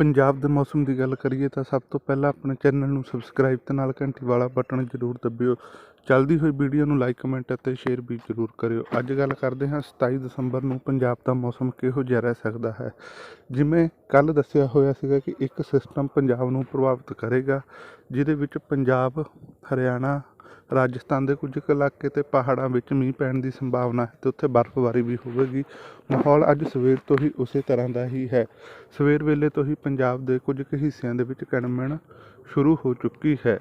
ਪੰਜਾਬ ਦੇ ਮੌਸਮ ਦੀ ਗੱਲ ਕਰੀਏ ਤਾਂ ਸਭ ਤੋਂ ਪਹਿਲਾਂ ਆਪਣੇ ਚੈਨਲ ਨੂੰ ਸਬਸਕ੍ਰਾਈਬ ਤੇ ਨਾਲ ਘੰਟੀ ਵਾਲਾ ਬਟਨ ਜ਼ਰੂਰ ਦਬਿਓ। ਚੱਲਦੀ ਹੋਈ ਵੀਡੀਓ ਨੂੰ ਲਾਈਕ ਕਮੈਂਟ ਅਤੇ ਸ਼ੇਅਰ ਵੀ ਜ਼ਰੂਰ ਕਰਿਓ। ਅੱਜ ਗੱਲ ਕਰਦੇ ਹਾਂ 27 ਦਸੰਬਰ ਨੂੰ ਪੰਜਾਬ ਦਾ ਮੌਸਮ ਕਿਹੋ ਜਿਹਾ ਰਹਿ ਸਕਦਾ ਹੈ? ਜਿਵੇਂ ਕੱਲ ਦੱਸਿਆ ਹੋਇਆ ਸੀਗਾ ਕਿ ਇੱਕ ਸਿਸਟਮ ਪੰਜਾਬ ਨੂੰ ਪ੍ਰਭਾਵਿਤ ਕਰੇਗਾ, ਜਿਹਦੇ ਵਿੱਚ ਪੰਜਾਬ, ਹਰਿਆਣਾ ਰਾਜਸਥਾਨ ਦੇ ਕੁਝ ਕੁ ਇਲਾਕੇ ਤੇ ਪਹਾੜਾਂ ਵਿੱਚ ਮੀਂਹ ਪੈਣ ਦੀ ਸੰਭਾਵਨਾ ਹੈ ਤੇ ਉੱਥੇ ਬਰਫ਼ਬਾਰੀ ਵੀ ਹੋਵੇਗੀ। ਮਾਹੌਲ ਅੱਜ ਸਵੇਰ ਤੋਂ ਹੀ ਉਸੇ ਤਰ੍ਹਾਂ ਦਾ ਹੀ ਹੈ। ਸਵੇਰ ਵੇਲੇ ਤੋਂ ਹੀ ਪੰਜਾਬ ਦੇ ਕੁਝ ਕੁ ਹਿੱਸਿਆਂ ਦੇ ਵਿੱਚ ਕਣਮਣ ਸ਼ੁਰੂ ਹੋ ਚੁੱਕੀ ਹੈ।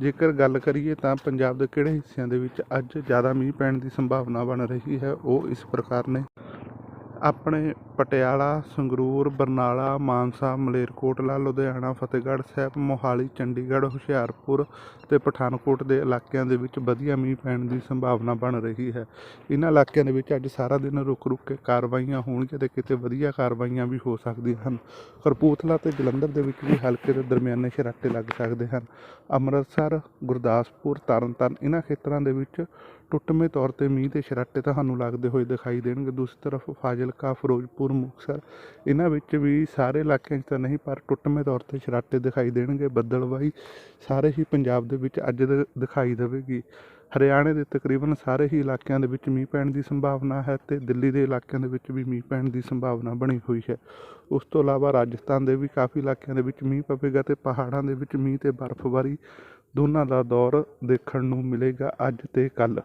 ਜੇਕਰ ਗੱਲ ਕਰੀਏ ਤਾਂ ਪੰਜਾਬ ਦੇ ਕਿਹੜੇ ਹਿੱਸਿਆਂ ਦੇ ਵਿੱਚ ਅੱਜ ਜ਼ਿਆਦਾ ਮੀਂਹ ਪੈਣ ਦੀ ਸੰਭਾਵਨਾ ਬਣ ਰਹੀ ਹੈ, ਉਹ ਇਸ ਪ੍ਰਕਾਰ ਨੇ। ਆਪਣੇ ਪਟਿਆਲਾ, ਸੰਗਰੂਰ, ਬਰਨਾਲਾ, ਮਾਨਸਾ ਮਲੇਰਕੋਟਲਾ ਲੁਧਿਆਣਾ, ਫਤਿਹਗੜ੍ਹ ਸਾਹਿਬ, ਮੋਹਾਲੀ, ਚੰਡੀਗੜ੍ਹ, ਹੁਸ਼ਿਆਰਪੁਰ ਅਤੇ ਪਠਾਨਕੋਟ ਦੇ ਇਲਾਕਿਆਂ ਦੇ ਵਿੱਚ ਵਧੀਆ ਮੀਂਹ ਪੈਣ ਦੀ ਸੰਭਾਵਨਾ ਬਣ ਰਹੀ ਹੈ। ਇਹਨਾਂ ਇਲਾਕਿਆਂ ਦੇ ਵਿੱਚ ਅੱਜ ਸਾਰਾ ਦਿਨ ਰੁਕ ਰੁਕ ਕੇ ਕਾਰਵਾਈਆਂ ਹੋਣਗੀਆਂ ਤੇ ਕਿਤੇ ਵਧੀਆ ਕਾਰਵਾਈਆਂ ਵੀ ਹੋ ਸਕਦੀਆਂ ਹਨ। ਕਰਪੂਥਲਾ ਤੇ ਜਲੰਧਰ ਦੇ ਵਿੱਚ ਵੀ ਹਲਕੇ ਦੇ ਦਰਮਿਆਨੇ ਸ਼ਰਾਟੇ ਲੱਗ ਸਕਦੇ ਹਨ। ਅੰਮ੍ਰਿਤਸਰ, ਗੁਰਦਾਸਪੁਰ, ਤਰਨਤਾਰਨ ਇਹਨਾਂ ਖੇਤਰਾਂ ਦੇ ਵਿੱਚ ਟੁੱਟਵੇਂ ਤੌਰ ਤੇ ਮੀਂਹ ਦੇ ਸ਼ਰਾਟੇ ਤੁਹਾਨੂੰ ਲੱਗਦੇ ਹੋਏ ਦਿਖਾਈ ਦੇਣਗੇ। ਦੂਸਰੀ ਤਰਫ ਫਾਜ਼ਿਲ ਫਾਜ਼ਿਲਕਾ ਫਿਰੋਜ਼ਪੁਰ, ਮੁਕਤਸਰ, ਇਹਨਾਂ ਵਿੱਚ ਵੀ ਸਾਰੇ ਇਲਾਕਿਆਂ 'ਚ ਤਾਂ ਨਹੀਂ, ਪਰ ਟੁੱਟਵੇਂ ਤੌਰ ਤੇ ਛਰਾਟੇ ਦਿਖਾਈ ਦੇਣਗੇ। ਬੱਦਲਵਾਈ ਸਾਰੇ ਹੀ ਪੰਜਾਬ ਦੇ ਵਿੱਚ ਅੱਜ ਦ- ਦਿਖਾਈ ਦੇਵੇਗੀ। ਹਰਿਆਣੇ ਦੇ ਤਕਰੀਬਨ ਸਾਰੇ ਹੀ ਇਲਾਕਿਆਂ ਦੇ ਵਿੱਚ ਮੀਂਹ ਪੈਣ ਦੀ ਸੰਭਾਵਨਾ ਹੈ ਤੇ ਦਿੱਲੀ ਦੇ ਇਲਾਕਿਆਂ ਦੇ ਵਿੱਚ ਵੀ ਮੀਂਹ ਪੈਣ ਦੀ ਸੰਭਾਵਨਾ ਬਣੀ ਹੋਈ ਹੈ। ਉਸ ਤੋਂ ਇਲਾਵਾ ਰਾਜਸਥਾਨ ਦੇ ਵੀ ਕਾਫੀ ਇਲਾਕਿਆਂ ਦੇ ਵਿੱਚ ਮੀਂਹ ਪਵੇਗਾ ਤੇ ਪਹਾੜਾਂ ਦੇ ਵਿੱਚ ਮੀਂਹ ਤੇ ਬਰਫ਼ਬਾਰੀ ਦੋਨਾਂ ਦਾ ਦੌਰ ਦੇਖਣ ਨੂੰ ਮਿਲੇਗਾ ਅੱਜ ਤੇ ਕੱਲ੍ਹ।